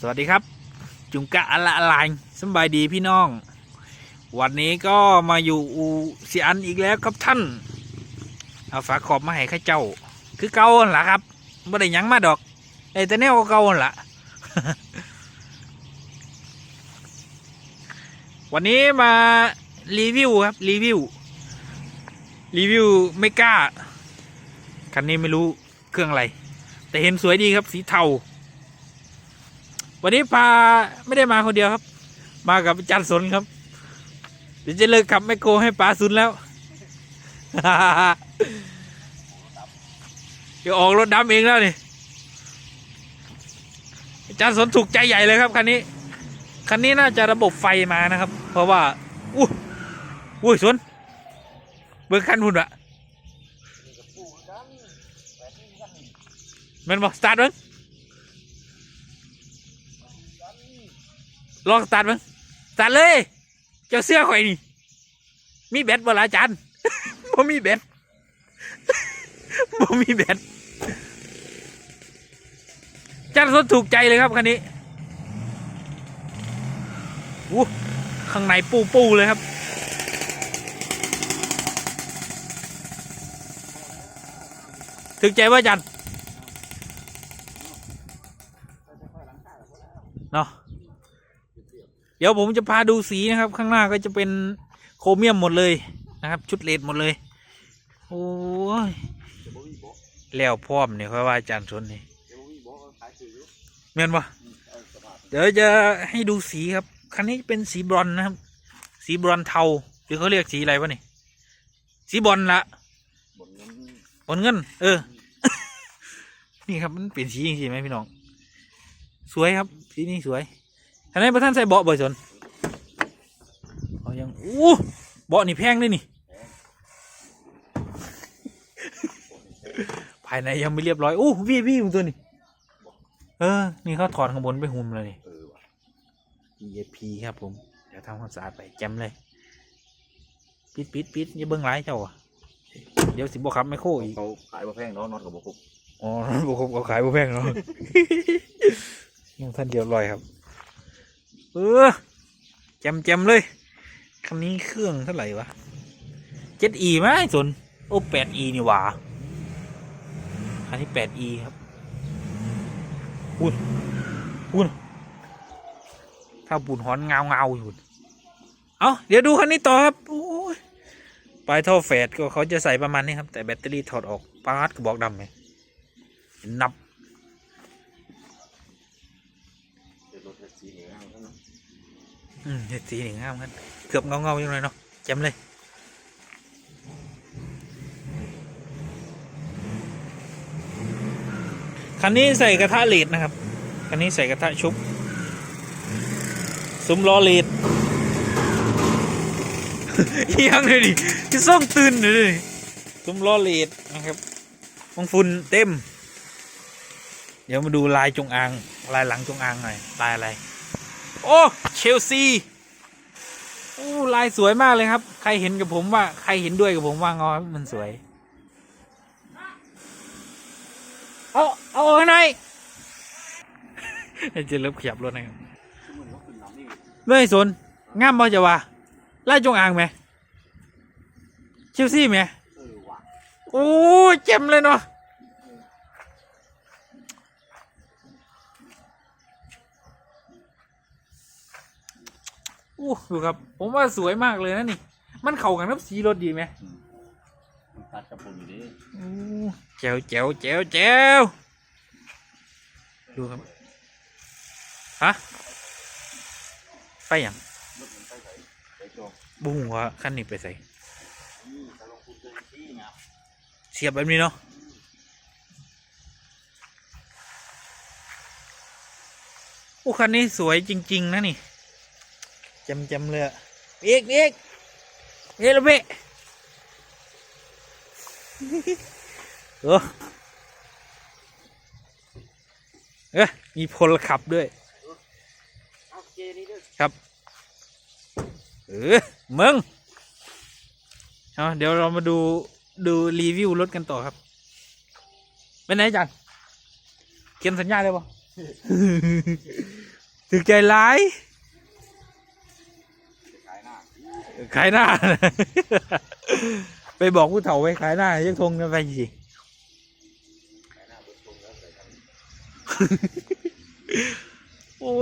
สวัสดีครับ จุงกะอะละลายสบายดีพี่น้อง วันนี้ก็มาอยู่อูเสียอันอีกแล้วครับท่าน เอาฝาขอบมาให้ข้าเจ้า คือเก่าหั่นล่ะครับไม่ได้ยังมาดอกไอ้แต่แนวเก่าหั่นล่ะวันนี้มารีวิวครับ รีวิว รีวิวไม่กล้า คันนี้ไม่รู้เครื่องอะไร แต่เห็นสวยดีครับสีเทา วันนี้พาไม่ได้มาคนเดียวครับ มากับอาจันสนครับเดี๋ยวจะเลิกขับแมโครให้ป๋าซุนแล้วเดี๋ยวออกรถดำเองแล้วนี่อาจารย์สนถูกใจใหญ่เลยครับคันนี้คันนี้น่าจะระบบไฟมานะครับ เพราะว่าอู้อุ้ยสนเบิกคันหุ่นอะแมันบอกสตาร์ทมั้ง ลองสตาร์ทมั้งสตาร์ทเลย เจ้าเสื้อข่อยนี่ มีแบตบ่ละอาจารย์บ่มีแบตบ่มีแบตจารย์สนถูกใจเลยครับคันนี้อู้ข้างในปูปูเลยครับ ถึกใจว่าจารย์เนาะ เดี๋ยวผมจะพาดูสีนะครับ ข้างหน้าก็จะเป็นโครเมียมหมดเลยนะครับ ชุดเลดหมดเลย โอ้ยแล้วพร้อมเนี่ยค่อยว่าอาจารย์ชนนี่เมียนปะเดี๋ยวจะให้ดูสีครับ คันนี้เป็นสีบรอนนะครับ สีบรอนเทาหรือเขาเรียกสีอะไรวะนี่ สีบอลละบอลเงิน เออ นี่ครับมันเปลี่ยนสีจริงๆไหมพี่น้อง สวยครับ สีนี้สวย ท่านนี้พระท่านใส่เบาะบ่อยสนเอายังอู้เบาะนี่แพงเลยนี่ ภายในยังไม่เรียบร้อยอู้วี่วี่ตัวนี่เออ นี่เขาถอดข้างบนไปหุ่มเลยนี่เออว่ะ EAP ครับผม เดี๋ยวทำความสะอาดไปแจำเลย ปิดปิดปิดอย่าเบิ้งร้ายเจ้าอะเดี๋ยวสิบวขับไม่โคอีก เขาขายมาแพงเนาะน็อตกับบุกบอ๋อบุคคลเขาขายบุแพงเนาะ ยังท่านเดียวลอยครับ เออจมแจมเลย คันนี้เครื่องเท่าไหร่วะเจ็ดอีไหมสนโอ้แปดอีนี่หว่า คันนี้แปดอีครับอุ้ยอุ้ยถ้าบุญหอนเงาเงาอยู่ เอาเดี๋ยวดูคันนี้ต่อครับโอ้ยปลายท่อแฟดก็เขาจะใส่ประมาณนี้ครับ แต่แบตเตอรี่ถอดออกปาดกระบอกดำไงนับ เป็นรถแท็กซี่เนี่ยเอาเท่านั้นอืมเห็ดสีหนึ่งงามกันเกือบเงาเงาอยู่เลยเนาะแจำเลยคันนี้ใส่กระทะเลดนะครับ คันนี้ใส่กระทะชุบ ซุ้มล้อเลดยังเลยดิที่ส่องตื่นเลยซุ้มล้อเลดนะครับมังฝุ่นเต็ม เดี๋ยวมาดูลายจงอาง ลายหลังจงอางหน่อยลายอะไร โอ้เชลซีโอ้ลายสวยมากเลยครับ ใครเห็นกับผมว่า ใครเห็นด้วยกับผมว่างอมันสวยเอาเอาออกให้หน่อยจะเริ่มขยับรถนะครับซึ่งมันก็ขึ้นน้ำนี่เมื่อไอ้สนงามบ่จะว่าไล่จงอางไหมเชลซีไหมเออว่ะโอ้ยเจ็มเลยเนาะ อู้ดูครับ ผมว่าสวยมากเลยนะนี่ มันเข้ากันกับสีรถดีไหมมันตัดกับผมอยู่ดิอู้แจ๋วแจ๋วแจ๋วแจ๋วดูครับ ฮะ ไปอย่างรถมันไปไหนไปจองบุ้งว่าคันนี้ไปใส่นี่จะลงทุนเต็มที่ไงเสียบแบบนี้เนาะโอ้คันนี้สวยจริง ๆ นะนี่ จำจำเลยอะเอกเอกเอกละเบะเออเอะมีพลขับด้วยเอาเจนี่ด้วย ครับ เออมึงเอาเดี๋ยวเรามาดูดูรีวิวรถกันต่อครับ เป็นไงจันเขียนสัญญาเลยปะถึกใจร้าย ขายหน้า ไปบอกผู้เฒ่าไปขายหน้ายังทงกันไปสิขายหน้าบนตรงแล้วใส่กันโอ้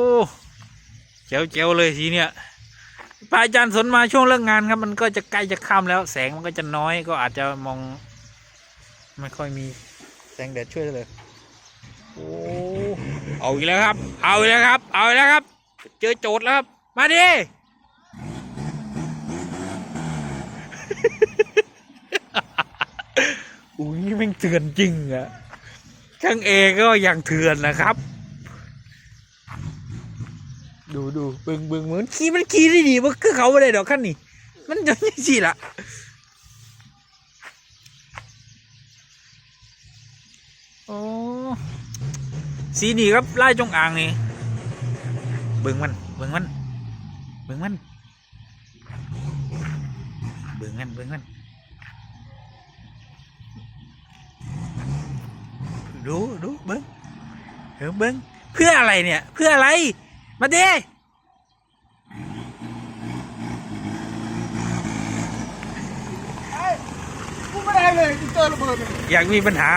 เจ๋วเจ๋วเลยทีเนี้ยพระอาจารย์สนมาช่วงเลิกงานครับ มันก็จะใกล้จะค่ำแล้ว แสงมันก็จะน้อยก็อาจจะมอง ไม่ค่อยมีแสงแดดช่วยเลยโอ้เอาอีกแล้วครับ เอาอีกแล้วครับ เอาอีกแล้วครับ เจอโจทย์แล้วครับ มาดิ อุ้ยแม่งเถื่อนจริงอะช่างเอก็ยังเถื่อนนะครับ ดูดูเบิ่งเบิ่งเหมือนขี่มันขี่ได้ดีมันคือเขาไม่ได้ดอกขั้นนี่มันจะไม่สิละโอ้สีนี่ครับไล่จงอ่างนี่เบิ่งมันเบิ่งมันเบิ่งมันเบิ่งมันเบิ่งมัน ดูดูเบิ่งเออเบิ่งเพื่ออะไรเนี่ย เพื่ออะไร มาดิกูไม่ได้เลยกูเจอระเบิดเนี่ยอยากมีปัญหา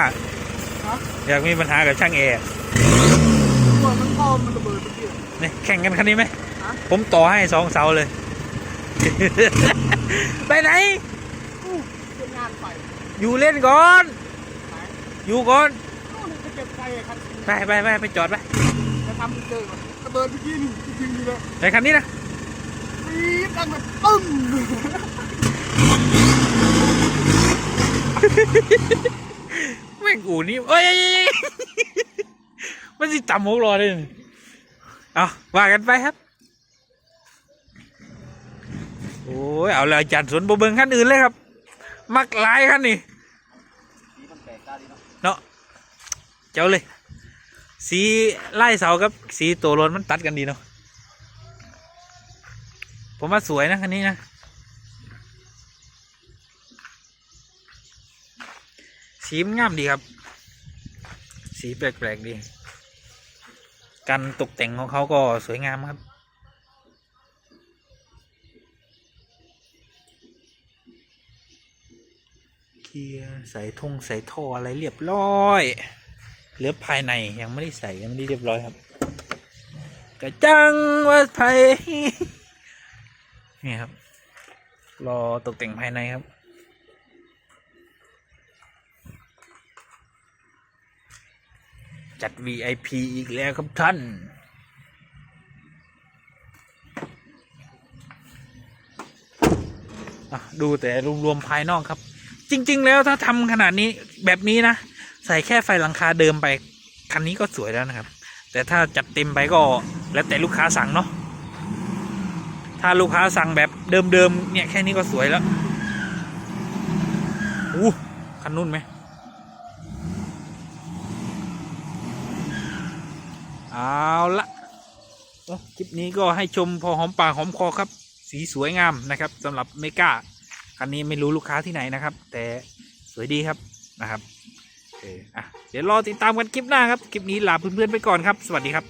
ฮะอยากมีปัญหากับช่างแอร์ระเบิดมันพอมันระเบิดเมื่อกี้นี่แข่งกันคันนี้ไหม ฮะ ผมต่อให้สองเสาเลย ไปไหน อู้เรื่องงานไปอยู่เล่นก่อนไหนอยู่ก่อน นู่นจะเก็บไปไปไปไปจอดไปจะทำเจอกระเบิดเมื่อกี้นี่จริงๆเลยในคันนี้นะปี๊ดดังแบบตึ้มแม่งอูนี่เอ้ยเอ้ยเอ้ยเอ้ยมันสิต่ำหกรอเลยนี่เอาว่ากันไปครับ โอ้ยเอาเลยจารย์สวนบเบิงขั้นอื่นเลยครับ มักหลายขั้นนี่เนาะ จ้าเลย สีไล่เสากับสีตัวรถมันตัดกันดีเนาะผมว่าสวยนะคันนี้นะสีมันงามดีครับ สีแปลกๆดี การตกแต่งของเขาก็สวยงามครับเคลียร์ใส่ทงใส่ท่ออะไรเรียบร้อย เหลือภายในยังไม่ได้ใส่ยังไม่ได้เรียบร้อยครับกระจังว่าไทยนี่ครับ รอตกแต่งภายในครับ จัด VIP อีกแล้วครับท่านดูแต่รวมๆภายนอกครับ จริง ๆ แล้วถ้าทำขนาดนี้แบบนี้นะ ใส่แค่ไฟหลังคาเดิมไป คันนี้ก็สวยแล้วนะครับ แต่ถ้าจัดเต็มไปก็แล้วแต่ลูกค้าสั่งเนาะถ้าลูกค้าสั่งแบบเดิมๆเนี่ยแค่นี้ก็สวยแล้วอู้คันนุ่นไหมเอาละเอ้คลิปนี้ก็ให้ชมพอหอมปากหอมคอครับ สีสวยงามนะครับสำหรับเมกาคันนี้ไม่รู้ลูกค้าที่ไหนนะครับ แต่สวยดีครับนะครับ อะเดี๋ยวรอติดตามกันคลิปหน้าครับ คลิปนี้ลาเพื่อนๆไปก่อนครับ สวัสดีครับ